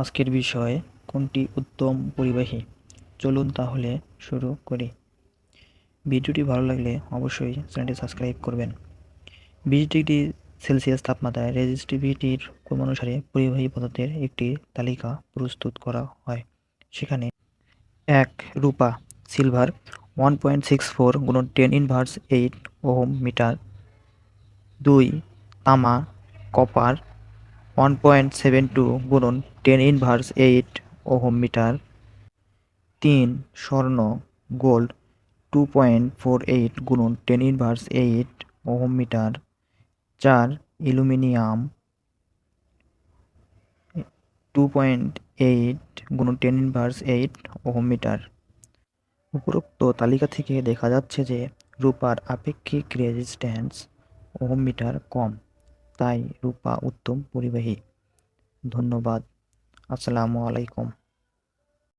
আজকের বিষয় কোনটি উত্তম পরিবাহী? চলুন তাহলে শুরু করি। ভিডিওটি ভালো লাগলে অবশ্যই চ্যানেলটি সাবস্ক্রাইব করবেন। বিশ ডিগ্রি সেলসিয়াস তাপমাত্রায় রেজিস্টিভিটির ক্রমানুসারে পরিবাহী পদার্থের একটি তালিকা প্রস্তুত করা হয়। সেখানে এক রূপা silver one point six four গুণন ten inverse eight ohm metre. দুই তামা copper one point seven two গুণন ten inverse eight ohm metre. তিন স্বর্ণ gold two point four eight গুণন ten inverse eight ohm metre. চার অ্যালুমিনিয়াম টু পয়েন্ট এইট গুণন ten inverse eight ohm metre. উপরোক্ত তালিকা থেকে দেখা যাচ্ছে যে রূপার আপেক্ষিক রেজিস্ট্যান্স ওহম মিটার কম। তাই রূপা উত্তম পরিবাহী। ধন্যবাদ। আসসালামু আলাইকুম।